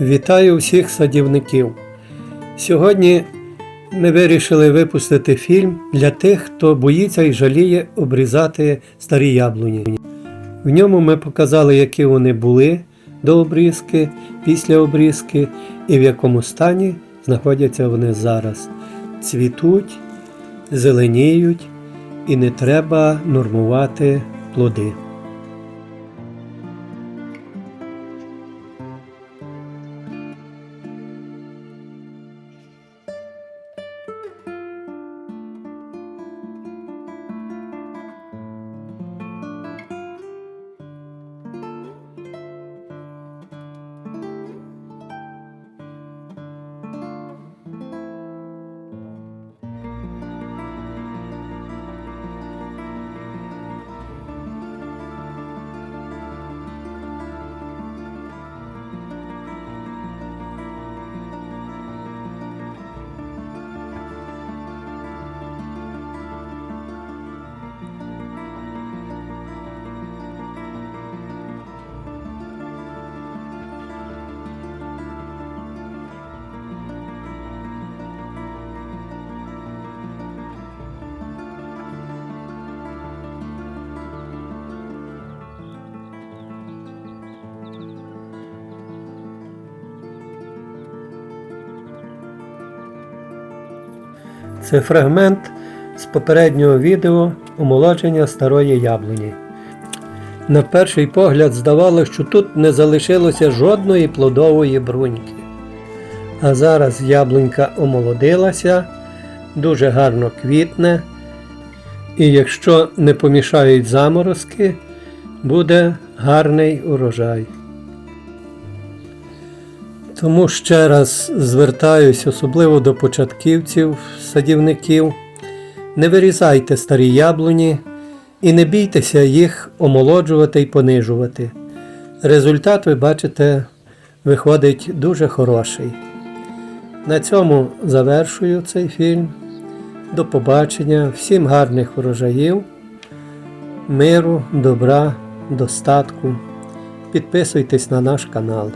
Вітаю всіх садівників. Сьогодні ми вирішили випустити фільм для тих, хто боїться і жаліє обрізати старі яблуні. В ньому ми показали, які вони були до обрізки, після обрізки і в якому стані знаходяться вони зараз. Цвітуть, зеленіють і не треба нормувати плоди. Це фрагмент з попереднього відео омолодження старої яблуні. На перший погляд здавалося, що тут не залишилося жодної плодової бруньки. А зараз яблунька омолодилася, дуже гарно квітне, і якщо не помішають заморозки, буде гарний урожай. Тому ще раз звертаюсь особливо до початківців, садівників. Не вирізайте старі яблуні і не бійтеся їх омолоджувати і понижувати. Результат, ви бачите, виходить дуже хороший. На цьому завершую цей фільм. До побачення, всім гарних врожаїв, миру, добра, достатку. Підписуйтесь на наш канал.